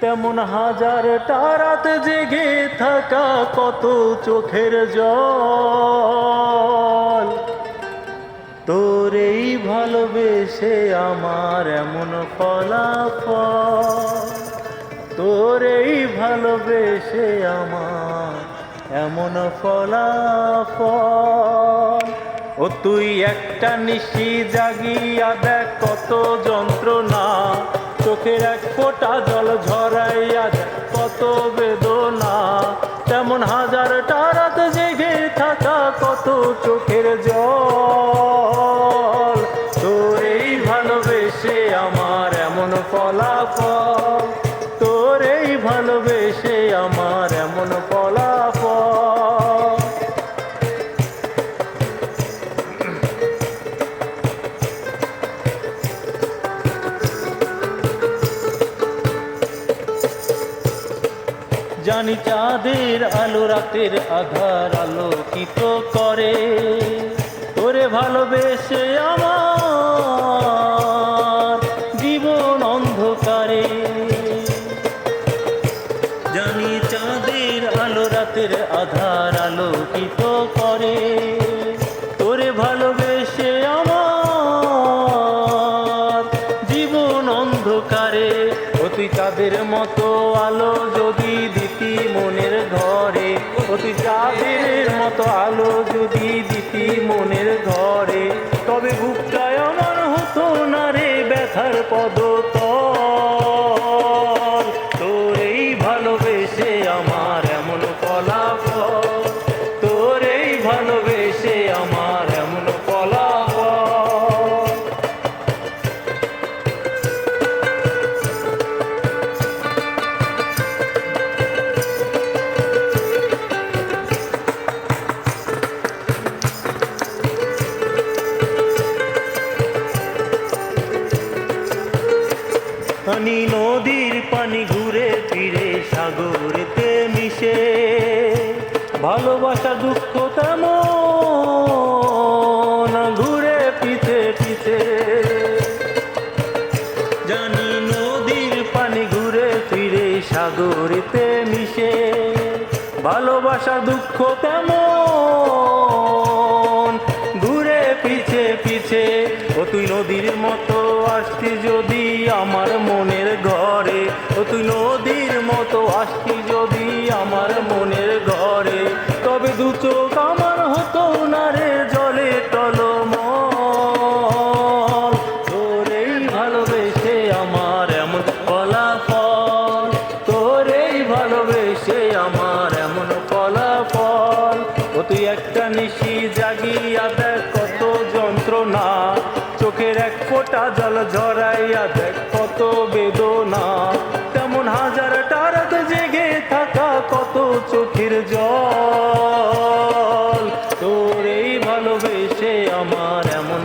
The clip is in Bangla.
তেমন হাজার তারাতে জেগে থাকা কত চোখের জল। তোর এই ভালোবেসে আমার এমন ফলাফল। তোর এই ভালোবেসে আমার এমন ফলাফল। ও তুই একটা নিশি জাগিয়া দেখ কত যন্ত্রণা। চোখের এক ফোঁটা জল ঝরাইয়া কত বেদনা, তেমন হাজার টারাত জেগে থাকা, কত চোখের জল। তোর এই ভালোবেসে আমার এমন ফলাফল জানি চাঁদের আলো, রাতের আধার আলোকিত করে। তোরে ভালোবেসে আমার জীবন অন্ধকারে। জানি চাঁদের আলো, রাতের আধার আলোকিত করে। তোরে ভালোবেসে আমার জীবন অন্ধকারে। অতি চাঁদের মতো আলো যদি দিতি মনের ঘরে অতি চাঁদের মতো আলো যদি দিতি মনের ঘরে। পানি নদীর পানি ঘুরে ফিরে সাগরেতে মিশে। ভালোবাসা, দুঃখ তেমন ঘুরে পিছে পিছে জানি নদীর পানি ঘুরে ফিরে সাগরেতে মিশে। ভালোবাসা, দুঃখ তেমন ঘুরে পিছে পিছে ও তুই নদীর মতো আসতি যদি আমার মনের ঘরে, ও তুই নদীর মতো আসতি যদি আমার মনের ঘরে। তবে দু চোখ আমার হতো না রে জলে টলমল। তোর এই ভালোবেসে আমার এমন ফলাফল। তোর এই ভালোবেসে আমার এমন ফলাফল। ও তুই একটা নিশি জাগিয়া জল ঝরাইয়া দেখ কত বেদনা। তেমন হাজার টারাতে জেগে থাকা, কত চোখের জল। তোর এই ভালোবেসে আমার এমন